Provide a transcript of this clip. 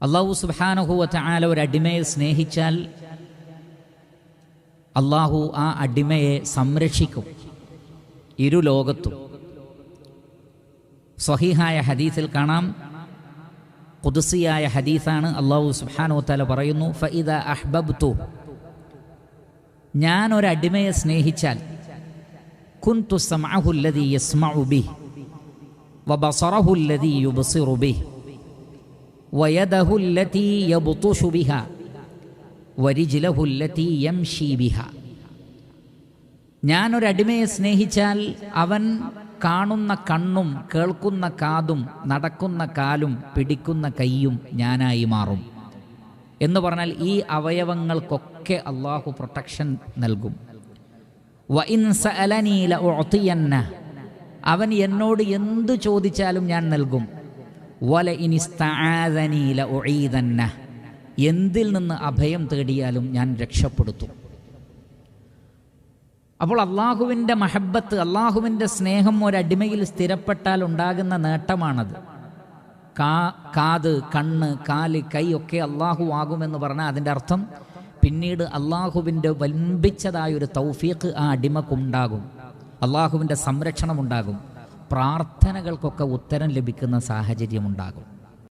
അള്ളാഹു സുബാനുഹുവറ്റ ആല ഒരു അടിമയെ സ്നേഹിച്ചാൽ അള്ളാഹു ആ അടിമയെ സംരക്ഷിക്കും ഇരു ലോകത്തും. സ്വഹീഹായ ഹദീസിൽ കാണാം. കുതുസിയായ ഹദീസാണ് അള്ളാഹു സുബാനു തല പറയുന്നു ഫഇദ അഹ്ബബ്തു. ഞാൻ ഒരു അടിമയെ സ്നേഹിച്ചാൽ കുൻതു സമഅഹുല്ലദീ യസ്മഉ ബിഹി വബസറഹുല്ലദീ യുബ്സിറു വയദഹുല്ലതീ യബ്തുഷു ബിഹാ വരിജിലഹുല്ലതീ യംഷി ബിഹാ. ഞാൻ ഒരു അടിമയെ സ്നേഹിച്ചാൽ അവൻ കാണുന്ന കണ്ണും കേൾക്കുന്ന കാതും നടക്കുന്ന കാലും പിടിക്കുന്ന കൈയും ഞാനായി മാറും. എന്ന് പറഞ്ഞാൽ ഈ അവയവങ്ങൾക്കൊക്കെ അള്ളാഹു പ്രൊട്ടക്ഷൻ നൽകും. അവൻ എന്നോട് എന്തു ചോദിച്ചാലും ഞാൻ നൽകും. വല എന്തിൽ നിന്ന് അഭയം തേടിയാലും ഞാൻ രക്ഷപ്പെടുത്തും. അപ്പോൾ അള്ളാഹുവിന്റെ മഹബത്ത് അള്ളാഹുവിന്റെ സ്നേഹം ഒരടിമയിൽ സ്ഥിരപ്പെട്ടാൽ ഉണ്ടാകുന്ന നേട്ടമാണത്. കാ കാത് കണ്ണ് കാൽ കൈ ഒക്കെ അള്ളാഹു ആകുമെന്ന് പറഞ്ഞാൽ അതിന്റെ അർത്ഥം പിന്നീട് അള്ളാഹുവിന്റെ വലമ്പിച്ചതായൊരു തൗഫീഖ് ആ അടിമക്കുണ്ടാകും. അള്ളാഹുവിന്റെ സംരക്ഷണം ഉണ്ടാകും. പ്രാർത്ഥനകൾക്കൊക്കെ ഉത്തരം ലഭിക്കുന്ന സാഹചര്യമുണ്ടാകും.